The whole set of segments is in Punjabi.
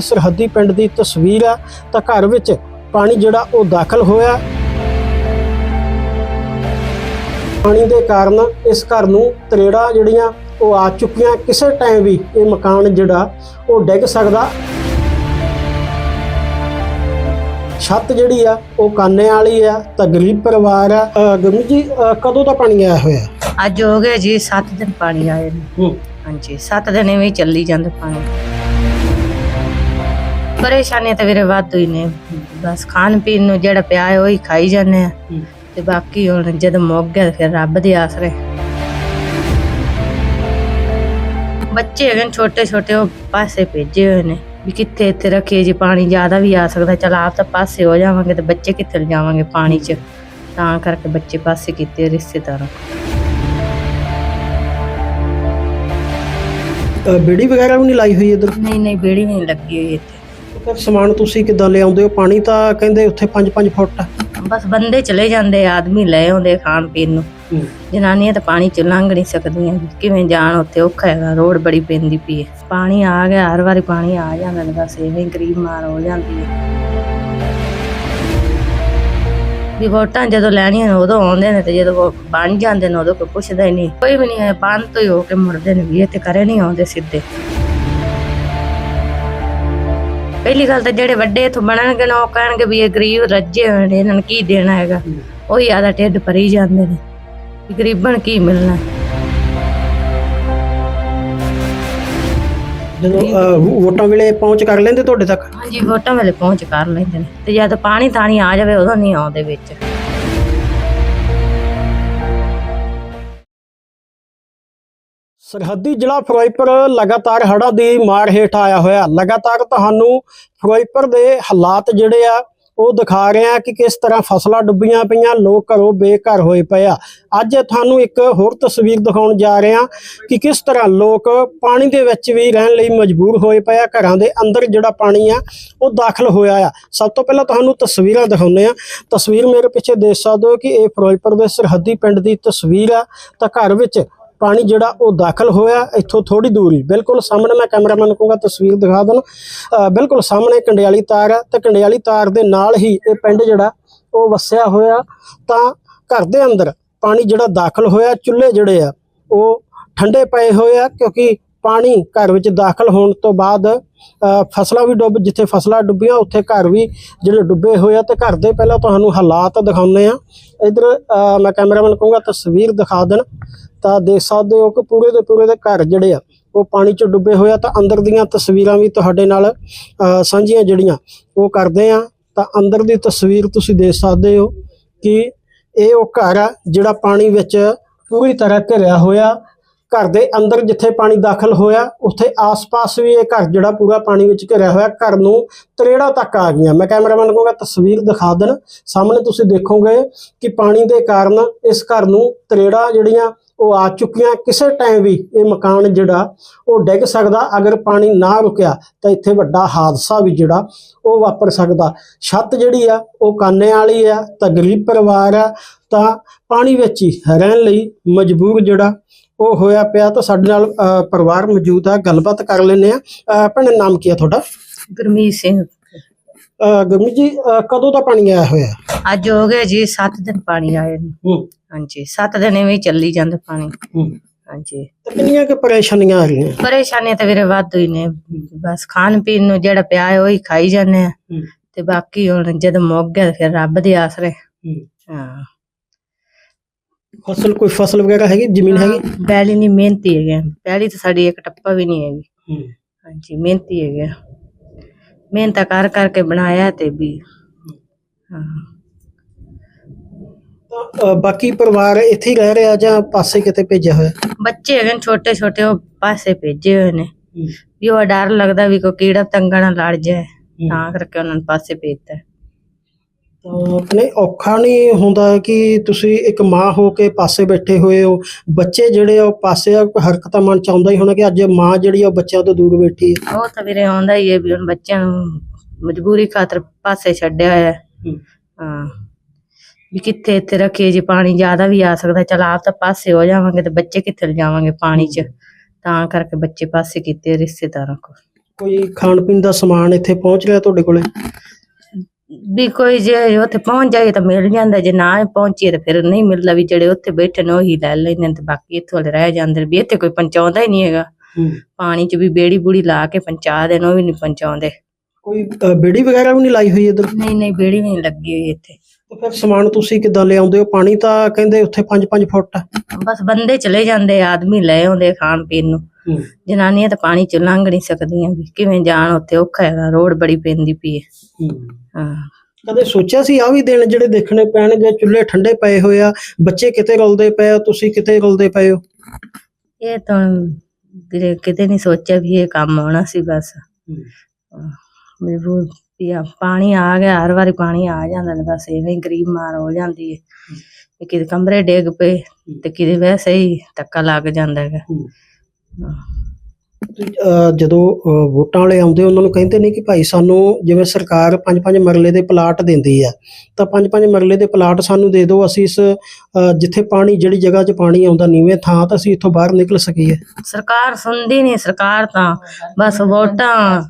ਸਰਹੱਦੀ ਪਿੰਡ ਦੀ ਤਸਵੀਰ ਆ ਤਾਂ ਘਰ ਵਿੱਚ ਪਾਣੀ ਜਿਹੜਾ ਉਹ ਦਾਖਲ ਹੋਇਆ। ਪਾਣੀ ਦੇ ਕਾਰਨ ਇਸ ਘਰ ਨੂੰ ਤਰੇੜਾ ਜਿਹੜੀਆਂ ਉਹ ਆ ਚੁੱਕੀਆਂ। ਕਿਸੇ ਟਾਈਮ ਵੀ ਇਹ ਮਕਾਨ ਜਿਹੜਾ ਉਹ ਡਿੱਗ ਸਕਦਾ। ਛੱਤ ਜਿਹੜੀ ਆ ਉਹ ਕਾਨੇ ਵਾਲੀ ਆ ਤਾਂ ਗਰੀਬ ਪਰਿਵਾਰ ਆ। ਗੁਰਮੀਤ ਜੀ ਕਦੋਂ ਦਾ ਪਾਣੀ ਆਇਆ ਹੋਇਆ? ਅੱਜ ਹੋ ਗਏ ਜੀ 7 ਦਿਨ ਪਾਣੀ ਆਏ ਨੇ। ਹਾਂਜੀ 7 ਦਿਨ ਐਵੇਂ ਚੱਲੀ ਜਾਂਦੇ ਪਾਣੀ। ਪਰੇਸ਼ਾਨੀ ਤਾਂ ਵੀਰੇ ਵਾਧੂ ਹੀ ਨੇ। ਬਸ ਖਾਣ ਪੀਣ ਨੂੰ ਜਿਹੜਾ ਪਿਆ ਹੈ ਉਹੀ ਖਾਈ ਜਾਂਦੇ ਆ। ਹੂੰ। ਤੇ ਬਾਕੀ ਹੁਣ ਜਦ ਮੁੱਕ ਗਿਆ ਫਿਰ ਰੱਬ ਦੇ ਆਸਰੇ। ਬੱਚੇ ਹੈਗੇ ਛੋਟੇ ਛੋਟੇ ਉਹ ਪਾਸੇ ਭੇਜੇ ਹੋਏ ਨੇ ਵੀ ਕਿੱਥੇ ਇੱਥੇ ਰੱਖੀਏ ਜੀ ਪਾਣੀ ਜ਼ਿਆਦਾ ਵੀ ਆ ਸਕਦਾ। ਚਲ ਆਪ ਤਾਂ ਪਾਸੇ ਹੋ ਜਾਵਾਂਗੇ ਤੇ ਬੱਚੇ ਕਿੱਥੇ ਲਿਜਾਵਾਂਗੇ ਪਾਣੀ 'ਚ? ਤਾਂ ਕਰਕੇ ਬੱਚੇ ਪਾਸੇ ਕੀਤੇ ਰਿਸ਼ਤੇਦਾਰਾਂ। ਬੇੜੀ ਵਗੈਰਾ ਵੀ ਨਹੀਂ ਲਾਈ ਹੋਈ ਇਧਰ? ਨਹੀਂ ਨਹੀਂ ਬੇੜੀ ਵੀ ਨਹੀਂ ਲੱਗੀ ਹੋਈ ਇੱਥੇ। ਫਿਰ ਸਮਾਨ ਤੁਸੀਂ ਕਿੱਦਾਂ ਲਿਆਉਂਦੇ ਹੋ? ਪਾਣੀ ਤਾਂ ਕਹਿੰਦੇ ਉੱਥੇ 5-5 ਫੁੱਟ। ਆ ਬਸ ਬੰਦੇ ਚਲੇ ਜਾਂਦੇ ਆਦਮੀ ਲੈ ਆਉਂਦੇ ਖਾਣ ਪੀਣ ਨੂੰ। ਜਨਾਨੀਆਂ ਤਾਂ ਪਾਣੀ ਚ ਲੰਘ ਨਹੀਂ ਸਕਦੀਆਂ। ਕਿਵੇਂ ਜਾਣ ਉੱਥੇ ਔਖਾ ਹੈਗਾ ਰੋਡ ਬੜੀ ਪੈਂਦੀ ਪਈ ਹੈ। ਪਾਣੀ ਆ ਗਿਆ ਹਰ ਵਾਰੀ ਪਾਣੀ ਆ ਜਾਂਦਾ ਤੇ ਬਸ ਐਵੇਂ ਹੀ ਗਰੀਬ ਮਾਰ ਹੋ ਜਾਂਦੀ ਹੈ। ਵੀ ਵੋਟਾਂ ਜਦੋਂ ਲੈਣੀਆਂ ਨੇ ਉਦੋਂ ਆਉਂਦੇ ਨੇ ਤੇ ਜਦੋਂ ਉਹ ਬਣ ਜਾਂਦੇ ਨੇ ਉਦੋਂ ਕੋਈ ਪੁੱਛਦਾ ਹੀ ਨਹੀਂ। ਕੋਈ ਵੀ ਨਹੀਂ ਹੈ ਬੰਦ ਤੋਂ ਹੀ ਹੋ ਕੇ ਮੁੜਦੇ ਨੇ ਵੀ ਇੱਥੇ ਕਰੇ ਨਹੀਂ ਆਉਂਦੇ ਸਿੱਧੇ। ਪਹਿਲੀ ਗੱਲ ਤਾਂ ਜਿਹੜੇ ਵੱਡੇ ਇਥੋਂ ਬਣਨਗੇ ਨਾ ਉਹ ਕਹਿਣਗੇ ਵੀ ਇਹ ਗਰੀਬ ਰੱਜੇ ਹੋਏ ਨੇ ਇਹਨਾਂ ਨੂੰ ਕੀ ਦੇਣਾ ਹੈਗਾ? ਉਹੀ ਆਦਾ ਢਿੱਡ ਭਰੀ ਜਾਂਦੇ ਨੇ। ਵੀ ਗਰੀਬਾਂ ਨੂੰ ਕੀ ਮਿਲਣਾ? ਜਦੋਂ ਅਹ, ਵੋਟਾਂ ਵੇਲੇ ਪਹੁੰਚ ਕਰ ਲੈਂਦੇ ਤੁਹਾਡੇ ਤੱਕ? ਹਾਂਜੀ ਵੋਟਾਂ ਵੇਲੇ ਪਹੁੰਚ ਕਰ ਲੈਂਦੇ ਨੇ। ਤੇ ਜਦ ਪਾਣੀ ਤਾਣੀ ਆ ਜਾਵੇ ਉਦੋਂ ਨਹੀਂ ਆਉਂਦੇ ਵਿੱਚ। ਸਰਹੱਦੀ ਜ਼ਿਲ੍ਹਾ ਫਿਰੋਜ਼ਪੁਰ ਲਗਾਤਾਰ ਹੜ੍ਹਾਂ ਦੀ ਮਾਰ ਹੇਠ ਆਇਆ ਹੋਇਆ। ਲਗਾਤਾਰ ਤੁਹਾਨੂੰ ਫਿਰੋਜ਼ਪੁਰ ਦੇ ਹਾਲਾਤ ਜਿਹੜੇ ਆ, ਉਹ ਦਿਖਾ ਰਹੇ ਆ ਕਿ ਕਿਸ ਤਰ੍ਹਾਂ ਫਸਲਾਂ ਡੁੱਬੀਆਂ ਪਈਆਂ, ਲੋਕ ਘਰੋਂ ਬੇਘਰ ਹੋਏ ਪਏ ਆ। ਅੱਜ ਤੁਹਾਨੂੰ ਇੱਕ ਹੋਰ ਤਸਵੀਰ ਦਿਖਾਉਣ ਜਾ ਰਹੇ ਆ ਕਿ ਕਿਸ ਤਰ੍ਹਾਂ ਲੋਕ ਪਾਣੀ ਦੇ ਵਿੱਚ ਵੀ ਰਹਿਣ ਲਈ ਮਜਬੂਰ ਹੋਏ ਪਏ ਆ। ਘਰਾਂ ਦੇ ਅੰਦਰ ਜਿਹੜਾ ਪਾਣੀ ਆ, ਉਹ ਦਾਖਲ ਹੋਇਆ ਆ। ਸਭ ਤੋਂ ਪਹਿਲਾਂ ਤੁਹਾਨੂੰ ਤਸਵੀਰਾਂ ਦਿਖਾਉਂਦੇ ਆ ਤਸਵੀਰ ਮੇਰੇ ਪਿੱਛੇ ਦੇਖ ਸਕਦੇ ਹੋ ਕਿ ਇਹ ਫਿਰੋਜ਼ਪੁਰ ਦੇ ਸਰਹੱਦੀ ਪਿੰਡ ਦੀ ਤਸਵੀਰ ਆ। ਤਾਂ ਘਰ ਵਿੱਚ ਪਾਣੀ ਜਿਹੜਾ ਉਹ ਦਾਖਲ ਹੋਇਆ, ਇੱਥੋਂ ਥੋੜੀ ਦੂਰੀ। ਬਿਲਕੁਲ ਸਾਹਮਣੇ ਮੈਂ ਕੈਮਰਾਮੈਨ ਕਹੂੰਗਾ, ਤਸਵੀਰ ਦਿਖਾ ਦੇਣ। ਬਿਲਕੁਲ ਸਾਹਮਣੇ ਕੰਡਿਆਲੀ ਤਾਰ ਹੈ ਤੇ ਕੰਡਿਆਲੀ ਤਾਰ ਦੇ ਨਾਲ ਹੀ ਇਹ ਪਿੰਡ ਜਿਹੜਾ, ਉਹ ਵਸਿਆ ਹੋਇਆ। ਤਾਂ ਘਰ ਦੇ ਅੰਦਰ ਪਾਣੀ ਜਿਹੜਾ ਦਾਖਲ ਹੋਇਆ, ਚੁੱਲ੍ਹੇ ਜਿਹੜੇ ਆ, ਉਹ ਠੰਡੇ ਪਏ ਹੋਏ ਆ, ਕਿਉਂਕਿ ਪਾਣੀ ਘਰ ਵਿੱਚ ਦਾਖਲ ਹੋਣ ਤੋਂ ਬਾਅਦ ਫਸਲਾਂ ਵੀ ਡੁੱਬ, ਜਿੱਥੇ ਫਸਲਾਂ ਡੁੱਬੀਆਂ, ਉੱਥੇ ਘਰ ਵੀ ਜਿਹੜੇ ਡੁੱਬੇ ਹੋਏ ਆ। ਤੇ ਘਰ ਦੇ ਪਹਿਲਾਂ ਤੁਹਾਨੂੰ ਹਾਲਾਤ ਦਿਖਾਉਂਦੇ ਆ। ਇਧਰ ਮੈਂ ਕੈਮਰਾਮੈਨ ਕਹੂੰਗਾ, ਤਸਵੀਰ ਦਿਖਾ ਦੇਣ। ਤਾਂ ਦੇਖ ਸਕਦੇ ਹੋ ਕਿ ਪੂਰੇ ਦੇ ਪੂਰੇ ਦੇ ਘਰ ਜਿਹੜੇ ਆ, ਉਹ ਪਾਣੀ 'ਚ ਡੁੱਬੇ ਹੋਏ ਆ, ਤਾਂ ਅੰਦਰ ਦੀਆਂ ਤਸਵੀਰਾਂ ਵੀ ਤੁਹਾਡੇ ਨਾਲ ਸਾਂਝੀਆਂ ਜਿਹੜੀਆਂ, ਉਹ ਕਰਦੇ ਆ। ਤਾਂ ਅੰਦਰ ਦੀ ਤਸਵੀਰ ਤੁਸੀਂ ਦੇਖ ਸਕਦੇ ਹੋ ਕਿ ਇਹ ਉਹ ਘਰ ਆ, ਜਿਹੜਾ ਪਾਣੀ ਵਿੱਚ ਪੂਰੀ ਤਰ੍ਹਾਂ ਘਿਰਿਆ ਹੋਇਆ। ਘਰ ਦੇ ਅੰਦਰ ਜਿੱਥੇ ਪਾਣੀ ਦਾਖਲ ਹੋਇਆ, ਉੱਥੇ ਆਸ-ਪਾਸ ਵੀ ਇਹ ਘਰ ਜਿਹੜਾ ਪੂਰਾ ਪਾਣੀ ਵਿੱਚ ਘਿਰਿਆ ਹੋਇਆ, ਘਰ ਨੂੰ ਤਰੇੜਾ ਤੱਕ ਆ ਗਈਆਂ। ਮੈਂ ਕੈਮਰਾਮੈਨ ਕਹੂੰਗਾ, ਤਸਵੀਰ ਦਿਖਾ ਦੇਣ। ਸਾਹਮਣੇ ਤੁਸੀਂ ਦੇਖੋਗੇ ਕਿ ਪਾਣੀ ਦੇ ਕਾਰਨ ਇਸ ਘਰ ਨੂੰ ਤਰੇੜਾ ਜਿਹੜੀਆਂ ਉਹ ਆ ਚੁੱਕੀਆਂ ਕਿਸੇ ਟਾਈਮ ਵੀ ਇਹ ਮਕਾਨ ਜਿਹੜਾ ਉਹ ਡਿੱਗ ਸਕਦਾ ਅਗਰ ਪਾਣੀ ਨਾ ਰੁਕਿਆ ਤਾਂ ਇੱਥੇ ਵੱਡਾ ਹਾਦਸਾ ਵੀ ਜਿਹੜਾ ਉਹ ਵਾਪਰ ਸਕਦਾ। ਛੱਤ ਜਿਹੜੀ ਆ ਉਹ ਕਾਨੇ ਵਾਲੀ ਆ ਤਾਂ ਗਰੀਬ ਪਰਿਵਾਰ ਆ ਤਾਂ ਪਾਣੀ ਵਿੱਚ ਹੀ ਰਹਿਣ ਲਈ ਮਜਬੂਰ ਜਿਹੜਾ ਉਹ ਹੋਇਆ ਪਿਆ। ਤਾਂ ਸਾਡੇ ਨਾਲ ਅਹ, ਪਰਿਵਾਰ ਮੌਜੂਦ ਆ ਗੱਲਬਾਤ ਕਰ ਲੈਂਦੇ ਆ। ਭੈਣ ਨਾਮ ਕੀ ਆ ਤੁਹਾਡਾ? ਗੁਰਮੀਤ ਸਿੰਘ। ਅਹ, ਗੁਰਮੀਤ ਜੀ ਕਦੋਂ ਦਾ ਪਾਣੀ ਆਇਆ ਹੋਇਆ? ਅੱਜ ਹੋ ਗਏ ਜੀ 7 ਦਿਨ ਪਾਣੀ ਆਏ ਨੇ ਹੂੰ। ਹਾਂਜੀ 7 ਦਿਨ ਐਵੇਂ ਹੀ ਚੱਲੀ ਜਾਂਦੇ ਪਾਣੀ। ਹੂੰ। ਹਾਂਜੀ। ਤੇ ਕਿੰਨੀਆਂ ਕਿ ਪਰੇਸ਼ਾਨੀਆਂ ਆ ਰਹੀਆਂ? ਪਰੇਸ਼ਾਨੀ ਤਾਂ ਵੀਰੇ ਵਾਧੂ ਹੀ ਨੇ। ਬਸ ਖਾਣ ਪੀਣ ਨੂੰ ਜਿਹੜਾ ਪਿਆ ਹੈ ਉਹੀ ਖਾਈ ਜਾਂਦੇ ਆ। ਤੇ ਬਾਕੀ ਹੁਣ ਜਦ ਮੁੱਕ ਗਿਆ ਫਿਰ ਰੱਬ ਦੇ ਆਸਰੇ। ਹਾਂ। ਫਸਲ ਕੋਈ ਫਸਲ ਵਗੈਰਾ ਹੈਗੀ? ਜ਼ਮੀਨ ਹੈਗੀ? ਪਹਿਲੀ ਨਹੀਂ ਮਿਹਨਤੀ ਹੈਗੇ ਪਹਿਲੀ ਤਾਂ ਸਾਡੀ ਇੱਕ ਟੱਪਾ ਵੀ ਨਹੀਂ ਹੈਗੀ। ਹਾਂਜੀ ਮਿਹਨਤੀ ਹੈਗੇ ਮਿਹਨਤ ਕਰ ਕਰਕੇ ਬਣਾਇਆ ਤੇ ਵੀ ਹਾਂ। ਬਾਕੀ ਪਰਿਵਾਰ ਇੱਥੇ ਹੀ ਰਹਿ ਰਿਹਾ ਜਾਂ ਪਾਸੇ ਕਿਤੇ ਭੇਜਿਆ ਹੋਇਆ? ਬੱਚੇ ਹੈਗੇ ਛੋਟੇ ਛੋਟੇ ਉਹ ਪਾਸੇ ਭੇਜੇ ਹੋਏ ਨੇ। ਵੀ ਉਹ ਡਰ ਲੱਗਦਾ ਵੀ ਕੋਈ ਕੀੜਾ ਤੰਗਾ ਨਾ ਲੜ ਜਾਏ ਤਾਂ ਕਰਕੇ ਉਹਨਾਂ ਨੂੰ ਪਾਸੇ ਭੇਜਤਾ। ਆਪਣੇ ਔਖਾ ਨਹੀਂ ਹੁੰਦਾ ਕਿ ਤੁਸੀਂ ਇੱਕ ਮਾਂ ਹੋ ਕੇ ਪਾਸੇ ਬੈਠੇ ਹੋਏ ਹੋ। ਬੱਚੇ ਜਿਹੜੇ ਆ ਉਹ ਪਾਸੇ ਆ ਹਰਕਤਾਂ ਮਨ ਚ ਆਉਂਦਾ ਹੀ ਹੋਣਾ ਕਿ ਅੱਜ ਮਾਂ ਜਿਹੜੀ ਆ ਉਹ ਬੱਚਿਆਂ ਤੋਂ ਦੂਰ ਬੈਠੀ ਹੈ ਉਹ ਤਾਂ ਵੀਰੇ ਆਉਂਦਾ ਹੀ ਹੈ ਵੀ ਹੁਣ ਬੱਚਿਆਂ ਨੂੰ ਮਜਬੂਰੀ ਖਾਤਰ ਪਾਸੇ ਛੱਡਿਆ ਹੋਇਆ। ਹੈ। ਹਾਂ। ਵੀ ਕਿੱਥੇ ਇੱਥੇ ਰੱਖੀਏ ਜੀ ਪਾਣੀ ਜ਼ਿਆਦਾ ਵੀ ਆ ਸਕਦਾ ਚਲ ਆਪ ਤਾਂ ਪਾਸੇ ਹੋ ਜਾਵਾਂਗੇ ਤੇ ਬੱਚੇ ਕਿੱਥੇ ਲਿਜਾਵਾਂਗੇ ਪਾਣੀ 'ਚ? ਤਾਂ ਕਰਕੇ ਬੱਚੇ ਪਾਸੇ ਕੀਤੇ ਰਿਸ਼ਤੇਦਾਰਾਂ ਕੋਲ। ਕੋਈ ਖਾਣ ਪੀਣ ਦਾ ਸਮਾਨ ਇੱਥੇ ਪਹੁੰਚ ਰਿਹਾ ਤੁਹਾਡੇ ਕੋਲੇ? ਵੀ ਕੋਈ ਜੇ ਉੱਥੇ ਪਹੁੰਚ ਜਾਏ ਤਾਂ ਮਿਲ ਜਾਂਦਾ ਜੇ ਨਾ ਪਹੁੰਚੀਏ ਤਾਂ ਫਿਰ ਨਹੀਂ ਮਿਲਦਾ ਵੀ ਜਿਹੜੇ ਉੱਥੇ ਬੈਠੇ ਨੇ ਉਹੀ ਲੈ ਲੈਂਦੇ ਨੇ ਤੇ ਬਾਕੀ ਇੱਥੋਂ ਵਾਲੇ ਰਹਿ ਜਾਂਦੇ ਨੇ ਵੀ ਇੱਥੇ ਕੋਈ ਪਹੁੰਚਾਉਂਦਾ ਹੀ ਨਹੀਂ ਹੈਗਾ। ਪਾਣੀ 'ਚ ਵੀ ਬੇੜੀ ਬੂੜੀ ਲਾ ਕੇ ਪਹੁੰਚਾ ਦੇਣ ਉਹ ਵੀ ਨਹੀਂ ਪਹੁੰਚਾਉਂਦੇ। ਕੋਈ ਅ, ਬੇੜੀ ਵਗੈਰਾ ਵੀ ਨਹੀਂ ਲਾਈ ਹੋਈ ਇੱਧਰ? ਨਹੀਂ ਨਹੀਂ ਬੇੜੀ ਵੀ ਨਹੀਂ ਲੱਗੀ ਹੋਈ ਇੱਥੇ। ਤੇ ਫਿਰ ਸਮਾਨ ਤੁਸੀਂ ਕਿੱਦਾਂ ਲਿਆਉਂਦੇ ਹੋ? ਪਾਣੀ ਤਾਂ ਕਹਿੰਦੇ ਉੱਥੇ 5-5 ਫੁੱਟ। ਬਸ ਬੰਦੇ ਚਲੇ ਜਾਂਦੇ ਆਦਮੀ ਲੈ ਆਉਂਦੇ ਖਾਣ ਪੀਣ ਨੂੰ। ਜਨਾਨੀਆਂ ਤਾਂ ਪਾਣੀ 'ਚ ਲੰਘ ਨਹੀਂ ਸਕਦੀਆਂ ਵੀ ਕਿਵੇਂ ਜਾਣ ਉੱਥੇ ਔਖਾ ਹੈਗਾ ਰੋਡ ਬੜੀ ਪੈਂਦੀ ਪਈ ਹੈ। ਹਾਂ। ਕਦੇ ਸੋਚਿਆ ਸੀ ਆ ਵੀ ਦਿਨ ਜਿਹੜੇ ਦੇਖਣੇ ਪੈਣਗੇ ਚੁੱਲ੍ਹੇ ਠੰਡੇ ਪਏ ਹੋਏ ਆ ਬੱਚੇ ਕਿਤੇ ਰੁਲਦੇ ਪਏ ਆ ਤੁਸੀਂ ਕਿਤੇ ਰੁਲਦੇ ਪਏ ਹੋ? ਇਹ ਤਾਂ ਵੀਰੇ ਕਿਤੇ ਨਹੀਂ ਸੋਚਿਆ ਵੀ ਇਹ ਕੰਮ ਆਉਣਾ ਸੀ ਬਸ। ਹਾਂ, ਮਜਬੂਰ ਵੀ ਆ ਪਾਣੀ ਆ ਗਿਆ ਹਰ ਵਾਰੀ ਪਾਣੀ ਆ ਜਾਂਦਾ ਨੇ ਬਸ ਐਵੇਂ ਗਰੀਬ ਮਾਰ ਹੋ ਜਾਂਦੀ ਹੈ। ਕਿਤੇ ਕਮਰੇ ਡਿੱਗ ਪਏ ਤੇ ਕਿਤੇ ਵੈਸੇ ਹੀ ਧੱਕਾ ਲੱਗ ਜਾਂਦਾ ਹੈਗਾ। ਹਾਂ। ਜਦੋਂ ਵੋਟਾਂ ਵਾਲੇ ਆਉਂਦੇ ਉਹਨਾਂ ਨੂੰ ਕਹਿੰਦੇ ਨੇ ਕਿ ਭਾਈ ਸਾਨੂੰ ਜਿਵੇਂ ਸਰਕਾਰ ਪੰਜ ਪੰਜ ਮਰਲੇ ਦੇ ਪਲਾਟ ਦਿੰਦੀ ਆ ਤਾਂ ਪੰਜ ਪੰਜ ਮਰਲੇ ਦੇ ਪਲਾਟ ਸਾਨੂੰ ਦੇ ਦਿਓ ਅਸੀਂ ਇਸ ਜਿੱਥੇ ਪਾਣੀ ਜਿਹੜੀ ਜਗ੍ਹਾ 'ਚ ਪਾਣੀ ਆਉਂਦਾ ਨੀਵੇਂ ਥਾਂ ਤਾਂ ਅਸੀਂ ਇੱਥੋਂ ਬਾਹਰ ਨਿਕਲ ਸਕੀਏ। ਸਰਕਾਰ ਸੁਣਦੀ ਨਹੀਂ ਸਰਕਾਰ ਤਾਂ ਬਸ ਵੋਟਾਂ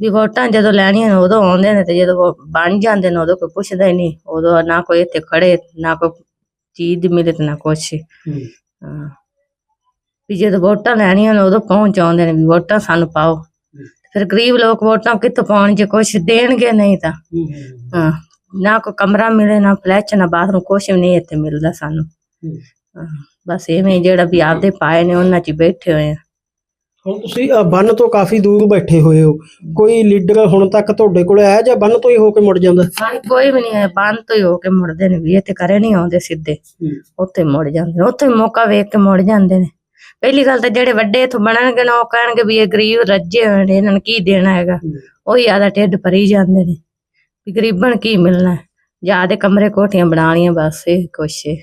ਵੀ ਵੋਟਾਂ ਜਦੋਂ ਲੈਣੀਆਂ ਨੇ ਉਦੋਂ ਆਉਂਦੇ ਨੇ ਤੇ ਜਦੋਂ ਬਣ ਜਾਂਦੇ ਨੇ ਉਦੋਂ ਕੋਈ ਪੁੱਛਦਾ ਹੀ ਨਹੀਂ ਉਦੋਂ ਨਾ ਕੋਈ ਇੱਥੇ ਖੜੇ ਨਾ ਕੋਈ ਚੀਜ਼ ਮਿਲੇ ਤੇ ਨਾ ਕੁਛ। ਹਾਂ। ਵੀ ਜਦੋਂ ਵੋਟਾਂ ਲੈਣੀਆਂ ਨੇ ਉਦੋਂ ਪਹੁੰਚ ਆਉਂਦੇ ਨੇ ਵੀ ਵੋਟਾਂ ਸਾਨੂੰ ਪਾਓ। ਫਿਰ ਗਰੀਬ ਲੋਕ ਵੋਟਾਂ ਕਿੱਥੋਂ ਪਾਉਣ ਜੇ ਕੁਛ ਦੇਣਗੇ ਨਹੀਂ ਤਾਂ। ਹਾਂ ਨਾ ਕੋਈ ਕਮਰਾ ਮਿਲੇ ਨਾ ਫਲੈਸ਼ ਨਾ ਬਾਥਰੂਮ ਕੁਛ ਵੀ ਨਹੀਂ ਇੱਥੇ ਮਿਲਦਾ ਸਾਨੂੰ। ਬਸ ਐਵੇਂ ਜਿਹੜਾ ਵੀ ਆਪਦੇ ਪਾਏ ਨੇ ਉਹਨਾਂ 'ਚ ਬੈਠੇ ਹੋਏ ਆ। ਹੁਣ ਤੁਸੀਂ ਬੰਨ ਤੋਂ ਕਾਫੀ ਦੂਰ ਬੈਠੇ ਹੋਏ ਹੋ। ਕੋਈ ਲੀਡਰ ਹੁਣ ਤੱਕ ਤੁਹਾਡੇ ਕੋਲ ਆਇਆ ਜਾਂ ਬੰਨ ਤੋਂ ਹੀ ਹੋ ਕੇ ਮੁੜ ਜਾਂਦਾ? ਹਾਂ ਕੋਈ ਵੀ ਨਹੀਂ ਹੈ ਬੰਦ ਤੋਂ ਹੀ ਹੋ ਕੇ ਮੁੜਦੇ ਨੇ ਵੀ ਇੱਥੇ ਕਰੇ ਨਹੀਂ ਆਉਂਦੇ ਸਿੱਧੇ। ਉੱਥੇ ਮੁੜ ਜਾਂਦੇ ਨੇ। ਉੱਥੇ ਮੌਕਾ ਵੇਖ ਕੇ ਮੁੜ ਜਾਂਦੇ ਨੇ। ਪਹਿਲੀ ਗੱਲ ਤਾਂ ਜਿਹੜੇ ਵੱਡੇ ਇਥੋਂ ਬਣਨਗੇ ਨਾ ਉਹ ਕਹਿਣਗੇ ਵੀ ਇਹ ਗਰੀਬ ਰੱਜੇ ਹੋਏ ਨੇ ਇਹਨਾਂ ਨੂੰ ਕੀ ਦੇਣਾ ਹੈਗਾ? ਉਹੀ ਆਦਾ ਢਿੱਡ ਭਰੀ ਜਾਂਦੇ ਨੇ। ਵੀ ਗਰੀਬਾਂ ਨੂੰ ਕੀ ਮਿਲਣਾ? ਜਿਆਦੇ ਕਮਰੇ ਕੋਠੀਆਂ ਬਣਾ ਲੀਆਂ ਬਸ ਇਹ ਕੁਛ ਹੈ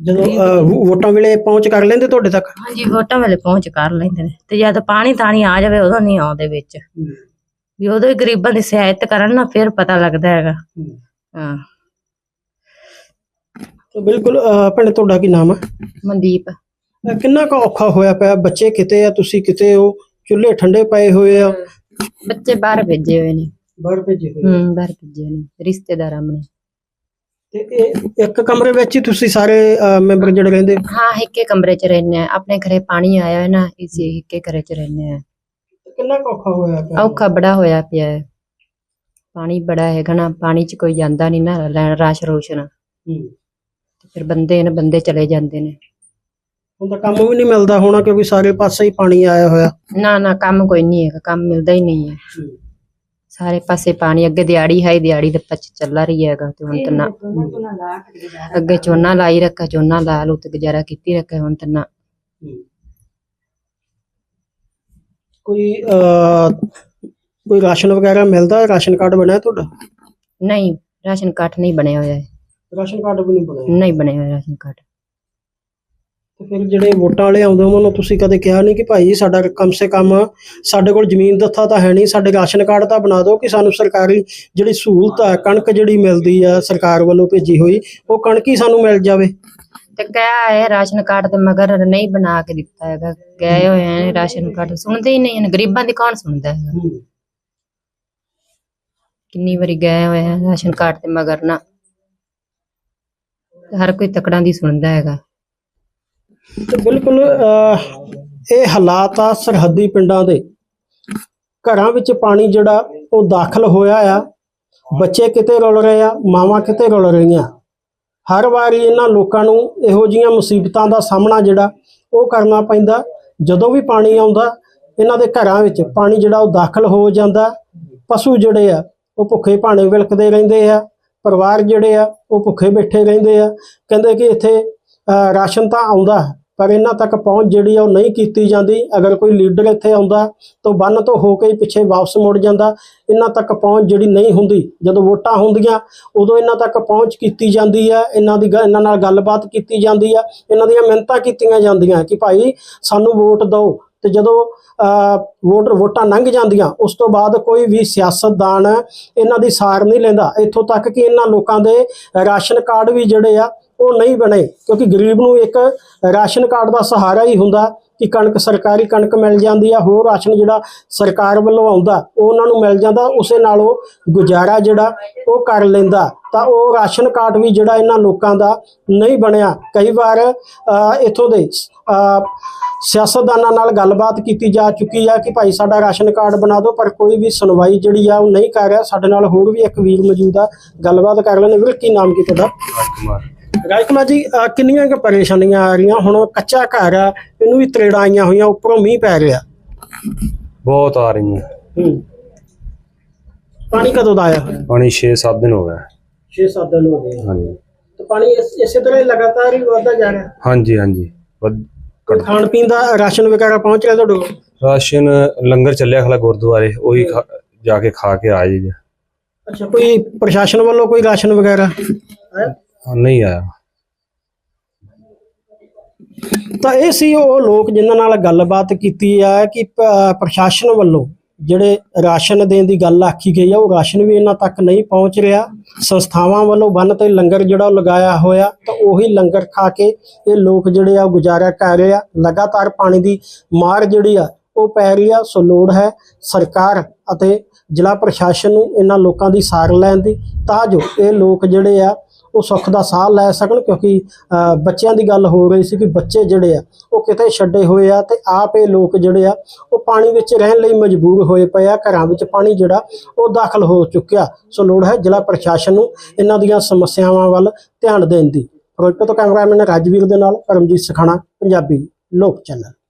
ਜਦੋਂ ਵੋ- ਵੋਟਾਂ ਵੇਲੇ ਪਹੁੰਚ ਕਰ ਲੈਂਦੇ ਤੁਹਾਡੇ ਤੱਕ? ਹਾਂਜੀ ਵੋਟਾਂ ਵੇਲੇ ਪਹੁੰਚ ਕਰ ਲੈਂਦੇ ਨੇ। ਤੇ ਜਦ ਪਾਣੀ ਤਾਣੀ ਆ ਜਾਵੇ ਉਦੋਂ ਨਹੀਂ ਆਉਂਦੇ ਵਿੱਚ। ਵੀ ਉਦੋਂ ਹੀ ਗਰੀਬਾਂ ਦੀ ਸਹਾਇਤਾ ਕਰਨ ਨਾ ਫਿਰ ਪਤਾ ਲੱਗਦਾ ਹੈਗਾ। ਹਾਂ। ਤਾਂ ਬਿਲਕੁਲ ਅ, ਭੈਣੇ ਤੁਹਾਡਾ ਕੀ ਨਾਮ ਹੈ ਮਨਦੀਪ। ਕਿੰਨਾ ਕੁ ਔਖਾ ਹੋਇਆ ਪਿਆ? ਬੱਚੇ ਕਿਤੇ ਆ? ਤੁਸੀਂ ਕਿਤੇ ਹੋ? ਚੁੱਲ੍ਹੇ ਠੰਡੇ ਪਏ ਹੋਏ ਆ? ਬੱਚੇ ਬਾਹਰ ਭੇਜੇ ਹੋਏ ਨੇ। ਬਾਹਰ ਭੇਜੇ ਹੋਏ ਹੂੰ ਬਾਹਰ ਭੇਜੇ ਹੋਏ ਨੇ। ਰਿਸ਼ਤੇਦਾਰਾਂ ਨੇ। ਤੇ ਇਹ ਇੱਕ ਕਮਰੇ ਵਿੱਚ ਹੀ ਤੁਸੀਂ ਸਾਰੇ ਮੈਂਬਰ ਜਿਹੜੇ ਰਹਿੰਦੇ? ਹੋ? ਹਾਂ ਇੱਕੇ ਕਮਰੇ 'ਚ ਰਹਿੰਦੇ ਆ। ਆਪਣੇ ਘਰੇ ਪਾਣੀ ਆਇਆ ਹੈ ਨਾ ਇਸੇ ਇੱਕੇ ਘਰੇ 'ਚ ਰਹਿੰਦੇ ਆ। ਕਿੰਨਾ ਕੁ ਔਖਾ ਹੋਇਆ ਪਿਆ? ਔਖਾ ਬੜਾ ਹੋਇਆ ਪਿਆ ਹੈ। ਪਾਣੀ ਬੜਾ ਹੈਗਾ ਨਾ ਪਾਣੀ 'ਚ ਕੋਈ ਜਾਂਦਾ ਨਹੀਂ ਨਾ ਲੈਣ ਰਾਸ਼ ਰੋਸ਼ਨ ਹੂੰ। ਤੇ ਫਿਰ ਬੰਦੇ ਨੇ ਬੰਦੇ ਚਲੇ ਜਾਂਦੇ ਨੇ। ਹੁਣ ਤਾਂ ਕੰਮ ਵੀ ਨਹੀਂ ਮਿਲਦਾ ਹੋਣਾ ਕਿਉਂਕਿ ਸਾਰੇ ਪਾਸੇ ਹੀ ਪਾਣੀ ਆਇਆ ਹੋਇਆ। ਨਾ ਨਾ ਕੰਮ ਕੋਈ ਨਹੀਂ ਹੈਗਾ ਕੰਮ ਮਿਲਦਾ ਹੀ ਨਹੀਂ ਹੈ। ਸਾਰੇ ਪਾਸੇ ਪਾਣੀ ਅੱਗੇ ਦਿਹਾੜੀ ਹੈ ਦਿਹਾੜੀ ਦੇ ਪੱਚ ਚੱਲਾ ਰਹੀ ਹੈਗਾ ਤੇ ਹੁਣ ਤਾਂ ਨਾ ਅੱਗੇ ਝੋਨਾ ਲਾਈ ਰੱਖਾ ਝੋਨਾ ਲਾ ਲੂ ਤੇ ਗੁਜ਼ਾਰਾ ਕੀਤੀ ਰੱਖਾ ਹੁਣ ਤਾਂ ਨਾ। ਕੋਈ ਅ, ਕੋਈ ਰਾਸ਼ਨ ਵਗੈਰਾ ਮਿਲਦਾ? ਰਾਸ਼ਨ ਕਾਰਡ ਬਣਿਆ ਤੁਹਾਡਾ? ਨਹੀਂ ਰਾਸ਼ਨ ਕਾਰਡ ਨਹੀਂ ਬਣਿਆ ਹੋਇਆ। ਹੈ ਰਾਸ਼ਨ ਕਾਰਡ ਵੀ ਨਹੀਂ ਬਣਿਆ। ਨਹੀਂ ਬਣਿਆ ਹੋਇਆ ਰਾਸ਼ਨ ਕਾਰਡ। ਤੇ ਫਿਰ ਜਿਹੜੇ ਵੋਟਾਂ ਵਾਲੇ ਆਉਂਦੇ ਉਹਨਾਂ ਨੂੰ ਤੁਸੀਂ ਕਦੇ ਕਿਹਾ ਨਹੀਂ ਕਿ ਭਾਈ ਸਾਡਾ ਕਮ ਸੇ ਕਮ ਸਾਡੇ ਕੋਲ ਜ਼ਮੀਨ ਦੱਥਾ ਤਾਂ ਹੈ ਨਹੀਂ ਸਾਡੇ ਰਾਸ਼ਨ ਕਾਰਡ ਤਾਂ ਬਣਾ ਦਿਓ ਕਿ ਸਾਨੂੰ ਸਰਕਾਰੀ ਜਿਹੜੀ ਸਹੂਲਤ ਹੈ ਕਣਕ ਜਿਹੜੀ ਮਿਲਦੀ ਆ ਸਰਕਾਰ ਵੱਲੋਂ ਭੇਜੀ ਹੋਈ ਉਹ ਕਣਕ ਹੀ ਸਾਨੂੰ ਮਿਲ ਜਾਵੇ। ਤੇ ਕਿਹਾ ਹੈ ਰਾਸ਼ਨ ਕਾਰਡ ਤੇ ਮਗਰ ਨਹੀਂ ਬਣਾ ਕੇ ਦਿੱਤਾ ਹੈਗਾ ਗਏ ਹੋਏ ਨੇ ਰਾਸ਼ਨ ਕਾਰਡ ਸੁਣਦੇ ਹੀ ਨਹੀਂ ਹਨ ਗਰੀਬਾਂ ਦੀ ਕੌਣ ਸੁਣਦਾ ਹੈਗਾ? ਕਿੰਨੀ ਵਾਰੀ ਗਏ ਹੋਏ ਆ ਰਾਸ਼ਨ ਕਾਰਡ ਤੇ ਮਗਰ ਨਾ ਹਰ ਕੋਈ ਤਕੜਾਂ ਦੀ ਸੁਣਦਾ ਹੈਗਾ। ਤੇ ਬਿਲਕੁਲ ਇਹ ਹਾਲਾਤ ਆ ਸਰਹੱਦੀ ਪਿੰਡਾਂ ਦੇ। ਘਰਾਂ ਵਿੱਚ ਪਾਣੀ ਜਿਹੜਾ ਉਹ ਦਾਖਲ ਹੋਇਆ ਆ। ਬੱਚੇ ਕਿਤੇ ਰੁਲ ਰਹੇ ਆ ਮਾਵਾਂ ਕਿਤੇ ਰੁਲ ਰਹੀਆਂ। ਹਰ ਵਾਰੀ ਇਹਨਾਂ ਲੋਕਾਂ ਨੂੰ ਇਹੋ ਜੀਆਂ ਮੁਸੀਬਤਾਂ ਦਾ ਸਾਹਮਣਾ ਜਿਹੜਾ ਉਹ ਕਰਨਾ ਪੈਂਦਾ। ਜਦੋਂ ਵੀ ਪਾਣੀ ਆਉਂਦਾ ਇਹਨਾਂ ਦੇ ਘਰਾਂ ਵਿੱਚ ਪਾਣੀ ਜਿਹੜਾ ਉਹ ਦਾਖਲ ਹੋ ਜਾਂਦਾ। ਪਸ਼ੂ ਜਿਹੜੇ ਆ ਉਹ ਭੁੱਖੇ ਭਾਣੇ ਵਿਲਕਦੇ ਰਹਿੰਦੇ ਆ। ਪਰਿਵਾਰ ਜਿਹੜੇ ਆ ਉਹ ਭੁੱਖੇ ਬੈਠੇ ਰਹਿੰਦੇ ਆ। ਕਹਿੰਦੇ ਕਿ ਇੱਥੇ ਰਾਸ਼ਨ ਤਾਂ ਆਉਂਦਾ ਹੈ, ਪਰ ਇਹਨਾਂ ਤੱਕ ਪਹੁੰਚ ਜਿਹੜੀ ਆ ਉਹ ਨਹੀਂ ਕੀਤੀ ਜਾਂਦੀ। ਅਗਰ ਕੋਈ ਲੀਡਰ ਇੱਥੇ ਆਉਂਦਾ ਤਾਂ ਬੰਨ ਤੋਂ ਹੋ ਕੇ ਪਿੱਛੇ ਵਾਪਸ ਮੁੜ ਜਾਂਦਾ। ਇਹਨਾਂ ਤੱਕ ਪਹੁੰਚ ਜਿਹੜੀ ਨਹੀਂ ਹੁੰਦੀ, ਜਦੋਂ ਵੋਟਾਂ ਹੁੰਦੀਆਂ, ਉਦੋਂ ਇਹਨਾਂ ਤੱਕ ਪਹੁੰਚ ਕੀਤੀ ਜਾਂਦੀ ਹੈ ਇਹਨਾਂ ਦੀ ਗ- ਇਹਨਾਂ ਨਾਲ ਗੱਲਬਾਤ ਕੀਤੀ ਜਾਂਦੀ ਆ। ਇਹਨਾਂ ਦੀਆਂ ਮਿਹਨਤਾਂ ਕੀਤੀਆਂ ਜਾਂਦੀਆਂ ਕਿ ਭਾਈ ਸਾਨੂੰ ਵੋਟ ਦਿਓ। ਤੇ ਜਦੋਂ ਵੋਟਰ ਵੋਟਾਂ ਲੰਘ ਜਾਂਦੀਆਂ, ਉਸ ਤੋਂ ਬਾਅਦ ਕੋਈ ਵੀ ਸਿਆਸਤਦਾਨ ਇਹਨਾਂ ਦੀ ਸਾਰ ਨਹੀਂ ਲੈਂਦਾ। ਇੱਥੋਂ ਤੱਕ ਕਿ ਇਹਨਾਂ ਲੋਕਾਂ ਦੇ ਰਾਸ਼ਨ ਕਾਰਡ ਵੀ ਜਿਹੜੇ ਆ ਉਹ ਨਹੀਂ ਬਣੇ ਕਿਉਂਕਿ ਗਰੀਬ ਨੂੰ ਇੱਕ ਰਾਸ਼ਨ ਕਾਰਡ ਦਾ ਸਹਾਰਾ ਹੀ ਹੁੰਦਾ ਕਿ ਕਣਕ ਸਰਕਾਰੀ ਕਣਕ ਮਿਲ ਜਾਂਦੀ ਆ ਹੋਰ ਰਾਸ਼ਨ ਜਿਹੜਾ ਸਰਕਾਰ ਵੱਲੋਂ ਆਉਂਦਾ ਉਹ ਉਹਨਾਂ ਨੂੰ ਮਿਲ ਜਾਂਦਾ ਉਸੇ ਨਾਲ ਉਹ ਗੁਜ਼ਾਰਾ ਜਿਹੜਾ ਉਹ ਕਰ ਲੈਂਦਾ। ਤਾਂ ਉਹ ਰਾਸ਼ਨ ਕਾਰਡ ਵੀ ਜਿਹੜਾ ਇਹਨਾਂ ਲੋਕਾਂ ਦਾ ਨਹੀਂ ਬਣਿਆ। ਕਈ ਵਾਰ ਅ, ਇੱਥੋਂ ਦੇ ਸਿਆਸਤਦਾਨਾਂ ਨਾਲ ਗੱਲਬਾਤ ਕੀਤੀ ਜਾ ਚੁੱਕੀ ਆ ਕਿ ਭਾਈ ਸਾਡਾ ਰਾਸ਼ਨ ਕਾਰਡ ਬਣਾ ਦਿਓ ਪਰ ਕੋਈ ਵੀ ਸੁਣਵਾਈ ਜਿਹੜੀ ਆ ਉਹ ਨਹੀਂ ਕਰ ਰਿਹਾ। ਸਾਡੇ ਨਾਲ ਹੋਰ ਵੀ ਇੱਕ ਵੀਰ ਮੌਜੂਦ ਆ ਗੱਲਬਾਤ ਕਰ ਲੈਣੇ ਵੀਰ ਕੀ ਨਾਮ ਕੀ ਤੁਹਾਡਾ? ਰਾਜਕੁਮਾਰ ਰਾਜਕੁਮਾਰ ਜੀ ਅਹ ਕਿੰਨੀਆਂ ਕੁ ਪਰੇਸ਼ਾਨੀਆਂ ਆ ਰਹੀਆਂ? ਹੁਣ ਕੱਚਾ ਘਰ ਆ ਇਹਨੂੰ ਵੀ ਤਰੇੜਾਂ ਆਈਆਂ ਹੋਈਆਂ ਉੱਪਰੋਂ ਮੀਂਹ ਪੈ ਰਿਹਾ। ਬਹੁਤ ਆ ਰਹੀਆਂ। ਹੂੰ। ਪਾਣੀ ਕਦੋਂ ਦਾ ਆਇਆ? ਪਾਣੀ 6-7 ਦਿਨ ਹੋ ਗਏ। 6-7 ਦਿਨ ਹੋ ਗਏ। ਹਾਂਜੀ। ਤੇ ਪਾਣੀ ਇਸ- ਇਸੇ ਤਰ੍ਹਾਂ ਹੀ ਲਗਾਤਾਰ ਹੀ ਵਧਦਾ ਜਾ ਰਿਹਾ। ਹਾਂਜੀ ਹਾਂਜੀ। ਵੱਧ- ਕੋਈ ਖਾਣ ਪੀਣ ਦਾ ਰਾਸ਼ਨ ਵਗੈਰਾ ਪਹੁੰਚ ਰਿਹਾ ਤੁਹਾਡੇ ਕੋਲ? ਰਾਸ਼ਨ ਲੰਗਰ ਚੱਲਿਆ ਖਲਾ ਗੁਰਦੁਆਰੇ ਉਹੀ ਖਾ- ਜਾ ਕੇ ਖਾ ਕੇ ਆ ਜੀ ਅੱਛਾ ਕੋਈ ਪ੍ਰਸ਼ਾਸਨ ਵੱਲੋਂ ਕੋਈ ਰਾਸ਼ਨ ਵਗੈਰਾ? ਨਹੀਂ ਆਇਆ। ਤਾਂ ਇਹ ਸੀ ਉਹ ਲੋਕ ਜਿਨ੍ਹਾਂ ਨਾਲ ਗੱਲਬਾਤ ਕੀਤੀ ਆ ਕਿ ਪ੍ਰਸ਼ਾਸਨ ਵੱਲੋਂ ਜਿਹੜੇ ਰਾਸ਼ਨ ਦੇਣ ਦੀ ਗੱਲ ਆਖੀ ਗਈ ਆ, ਉਹ ਰਾਸ਼ਨ ਵੀ ਇਹਨਾਂ ਤੱਕ ਨਹੀਂ ਪਹੁੰਚ ਰਿਹਾ। ਸੰਸਥਾਵਾਂ ਵੱਲੋਂ ਬੰਨ ਤੇ ਲੰਗਰ ਜਿਹੜਾ ਲਗਾਇਆ ਹੋਇਆ, ਤਾਂ ਉਹੀ ਲੰਗਰ ਖਾ ਕੇ ਇਹ ਲੋਕ ਜਿਹੜੇ ਆ ਉਹ ਗੁਜ਼ਾਰਾ ਕਰ ਰਹੇ ਆ। ਲਗਾਤਾਰ ਪਾਣੀ ਦੀ ਮਾਰ ਜਿਹੜੀ ਆ, ਉਹ ਪੈ ਰਹੀ ਆ। ਸੋ ਲੋੜ ਹੈ ਸਰਕਾਰ ਅਤੇ ਜ਼ਿਲ੍ਹਾ ਪ੍ਰਸ਼ਾਸਨ ਨੂੰ ਇਹਨਾਂ ਲੋਕਾਂ ਦੀ ਸਾਰ ਲੈਣ ਦੀ, ਤਾਂ ਜੋ ਇਹ ਲੋਕ ਜਿਹੜੇ ਆ, ਉਹ ਸੁੱਖ ਦਾ ਸਾਹ ਲੈ ਸਕਣ, ਕਿਉਂਕਿ ਬੱਚਿਆਂ ਦੀ ਗੱਲ ਹੋ ਰਹੀ ਸੀ ਕਿ ਬੱਚੇ ਜਿਹੜੇ ਆ, ਉਹ ਕਿਤੇ ਛੱਡੇ ਹੋਏ ਆ ਤੇ ਆਪ ਇਹ ਲੋਕ ਜਿਹੜੇ ਆ, ਉਹ ਪਾਣੀ ਵਿੱਚ ਰਹਿਣ ਲਈ ਮਜਬੂਰ ਹੋਏ ਪਏ ਆ, ਘਰਾਂ ਵਿੱਚ ਪਾਣੀ ਜਿਹੜਾ, ਉਹ ਦਾਖਲ ਹੋ ਚੁੱਕਿਆ। ਸੋ ਲੋੜ ਹੈ ਜ਼ਿਲ੍ਹਾ ਪ੍ਰਸ਼ਾਸਨ ਨੂੰ ਇਹਨਾਂ ਦੀਆਂ ਸਮੱਸਿਆਵਾਂ ਵੱਲ ਧਿਆਨ ਦੇਣ ਦੀ। ਫਿਰੋਜ਼ਪੁਰ ਤੋਂ ਕੈਮਰਾਮੈਨ ਰਾਜਵੀਰ ਦੇ ਨਾਲ ਪਰਮਜੀਤ ਸਖਾਣਾ, ਪੰਜਾਬੀ ਲੋਕ ਚੈਨਲ।